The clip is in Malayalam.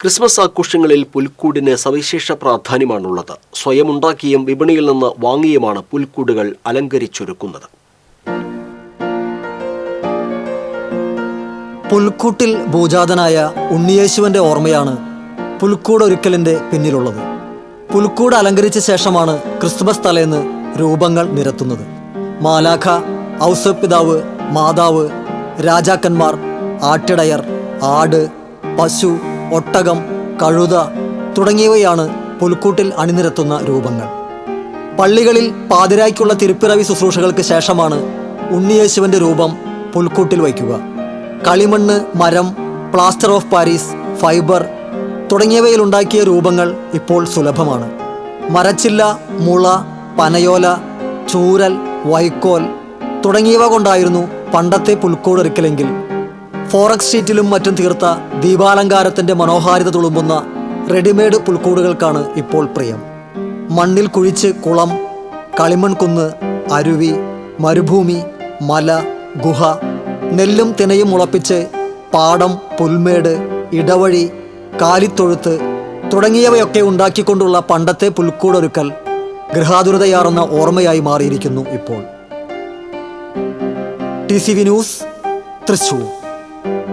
ക്രിസ്മസ് ആഘോഷങ്ങളിൽ പുൽക്കൂടിന് സവിശേഷ പ്രാധാന്യമാണുള്ളത്. സ്വയം ഉണ്ടാക്കിയും വിപണിയിൽ നിന്ന് വാങ്ങിയുമാണ് പുൽക്കൂടുകൾ അലങ്കരിച്ചൊരുക്കുന്നത്. പുൽക്കൂട്ടിൽ ഭൂജാതനായ ഉണ്ണിയേശുവിന്റെ ഓർമ്മയാണ് പുൽക്കൂടൊരുക്കലിന്റെ പിന്നിലുള്ളത്. പുൽക്കൂട് അലങ്കരിച്ച ശേഷമാണ് ക്രിസ്തുമസ് തലേന്ന് രൂപങ്ങൾ നിരത്തുന്നത്. മാലാഖ ഔസപിതാവ് മാതാവ് രാജാക്കന്മാർ ആട്ടിടയർ ആട് പശു ഒട്ടകം കഴുത തുടങ്ങിയവയാണ് പുൽക്കൂട്ടിൽ അണിനിരത്തുന്ന രൂപങ്ങൾ. പള്ളികളിൽ പാതിരായ്ക്കുള്ള തിരുപ്പിറവി ശുശ്രൂഷകൾക്ക് ശേഷമാണ് ഉണ്ണിയേശുവിന്റെ രൂപം പുൽക്കൂട്ടിൽ വയ്ക്കുക. കളിമണ്ണ് മരം പ്ലാസ്റ്റർ ഓഫ് പാരീസ് ഫൈബർ തുടങ്ങിയവയിൽ ഉണ്ടാക്കിയ രൂപങ്ങൾ ഇപ്പോൾ സുലഭമാണ്. മരച്ചില്ല മുള പനയോല ചൂരൽ വൈക്കോൽ തുടങ്ങിയവ കൊണ്ടായിരുന്നു പണ്ടത്തെ പുൽക്കൂടൊരുക്കലെങ്കിൽ ഫോറക്സ് ഷീറ്റിലും മറ്റും തീർത്ത ദീപാലങ്കാരത്തിന്റെ മനോഹാരിത തുളുമ്പുന്ന റെഡിമെയ്ഡ് പുൽക്കൂടുകൾക്കാണ് ഇപ്പോൾ പ്രിയം. മണ്ണിൽ കുഴിച്ച് കുളം കളിമൺ കുന്ന് അരുവി മരുഭൂമി മല ഗുഹ നെല്ലും തിനയും മുളപ്പിച്ച് പാടം പുൽമേട് ഇടവഴി കാലിത്തൊഴുത്ത് തുടങ്ങിയവയൊക്കെ ഉണ്ടാക്കിക്കൊണ്ടുള്ള പണ്ടത്തെ പുൽക്കൂടൊരുക്കൽ ഗൃഹാതുരതയാർന്ന ഓർമ്മയായി മാറിയിരിക്കുന്നു ഇപ്പോൾ. T C V news Thrissur Thank you.